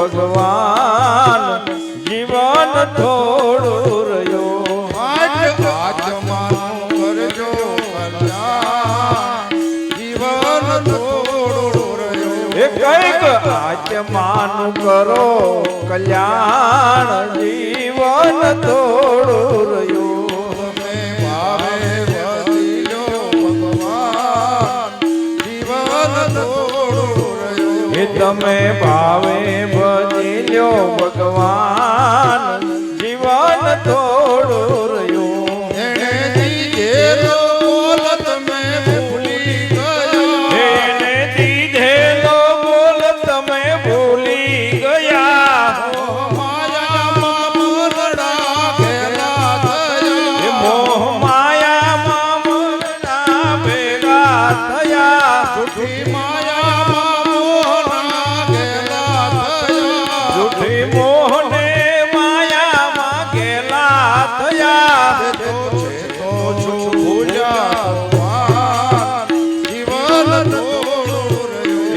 ભગવાન જીવન થોડું રહ્યું. આત્માનું કરજો જીવન થોડું રહ્યું. એ કંઈક આત્માનું કરો કલ્યાણ. જીવન થોડું રહ્યું. એ તમે ભાવે ભજી લ્યો ભગવાન. જીવન થોડું રહ્યું. દીધેલો બોલ તમે ભૂલી ગયા. એને દીધેલો બોલ તમે ભૂલી ગયા. માયામાં મોરડા એ થયા. મોહ માયામાં મનના ભેગા થયા. જૂઠી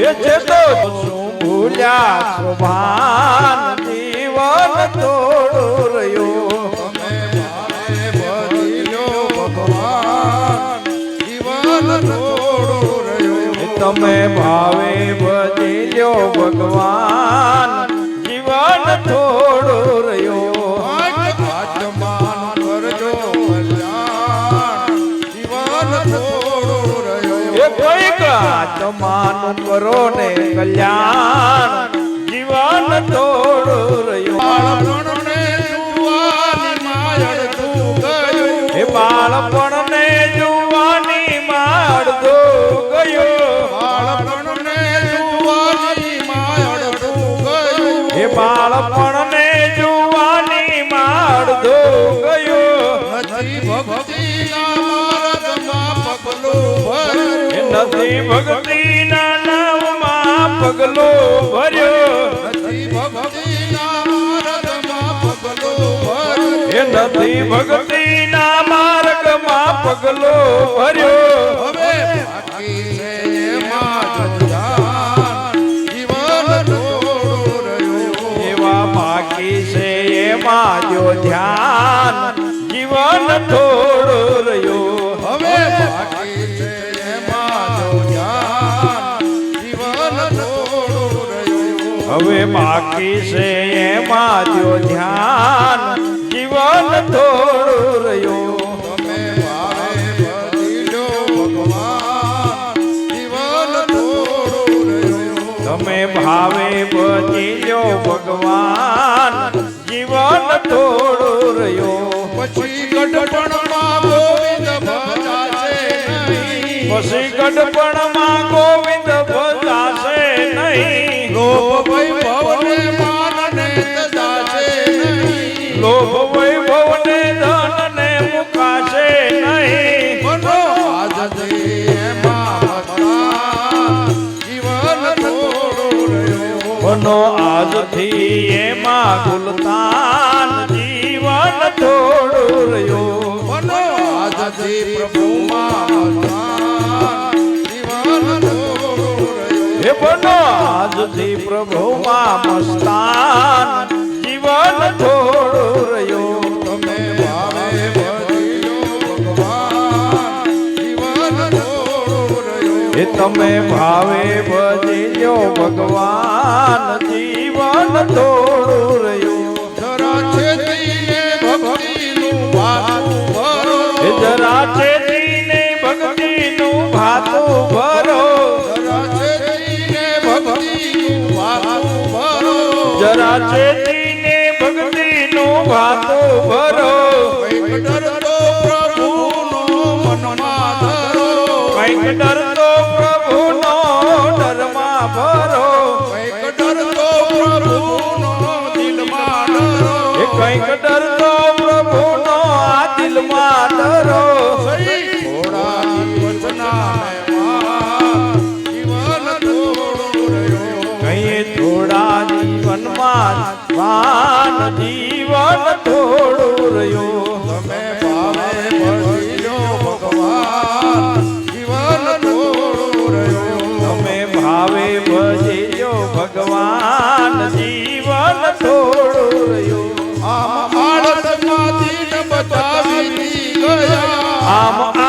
એ છે તો શું ભૂલ્યા સ્વભાન જીવન થોડું રહ્યું. તમે ભાવે બદલ્યો ભગવાન જીવન થોડું રહ્યું કોઈક આત્માનું કરો ને કલ્યાણ જીવન થોડું રહ્યું ગયું. એ બાળપણને જુવાની માડતો ગયો બાળપણને જુવાનીમાં અડધું ગયું. એ બાળપણને જુવાની માડતો ગયો નથી ભક્તિના એ ભક્તિ ના નામમાં પગલો ભર્યો નથી ભક્તિના માર્ગમાં પગલું ભર્યું. એ નથી ભક્તિના માર્ગમાં પગલો ભર્યો ધ્યાન જીવન થોડું હવે બાકી છે એમાં જો ધ્યાન જીવન થોડું રહ્યું. તમે ભાવે બચી લો ભગવાન જીવન થોડું રહ્યો. પછી ગઢપણમાં ગોવિંદ ભજાશે. પછી ગઢપણમાં ગોવિંદ મનો આજથી એમાં ગુલતાન જીવન થોડું રહ્યું. આજથી પ્રભુમાં આજથી પ્રભુમાં મસ્તાન જીવન થોડું રહ્યું તમે ભાવે ભજી ભગવાન. જીવન થોડું એ તમે ભાવે ભજીયો ભગવાન જીવન થોડું જરા ચેતીને નો ભાતું ભરો કંઈક પ્રભુ નો મનમાં ધરો. કંઈક ડરતો પ્રભુનો ડરમાં ભરો કંઈક ડરતો પ્રભુનો દિલમાં ધરો કંઈક ડરતો ભાન જીવન થોડું રહ્યું તમે ભાવે ભજ્યો ભગવાન જીવન થોડું રહ્યું તમે ભાવે ભજ્યો ભગવાન જીવન થોડું રહ્યું આમ આળસમાંથી બતાવી ગયા. આમ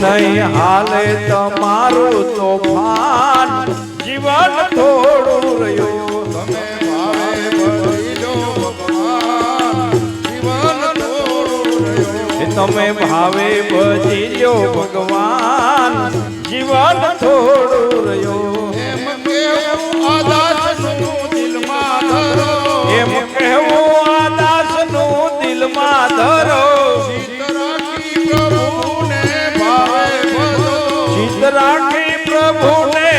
નહીં હાલે તમારું તોફાન જીવન થોડું રહ્યું. તમે ભાવે. તમે ભાવે ભજીજો ભગવાન. જીવન થોડું રહ્યું. રાખી પ્રભુને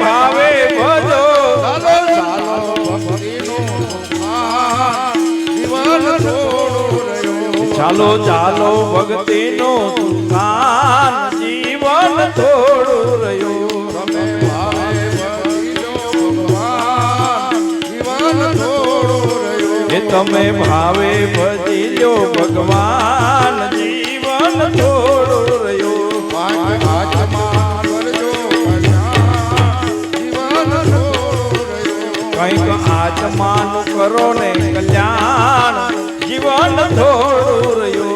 ભાવે ભજો ચાલો ચાલો ચાલો ચાલો ભક્તિનું દુકાન જીવન થોડું રહ્યું. તમે ભાવે જીવન થોડું રહ્યું. તમે ભાવે ભજી લો ભગવાન આત્માનું કરો ને કલ્યાણ જીવન થોડું રહ્યું.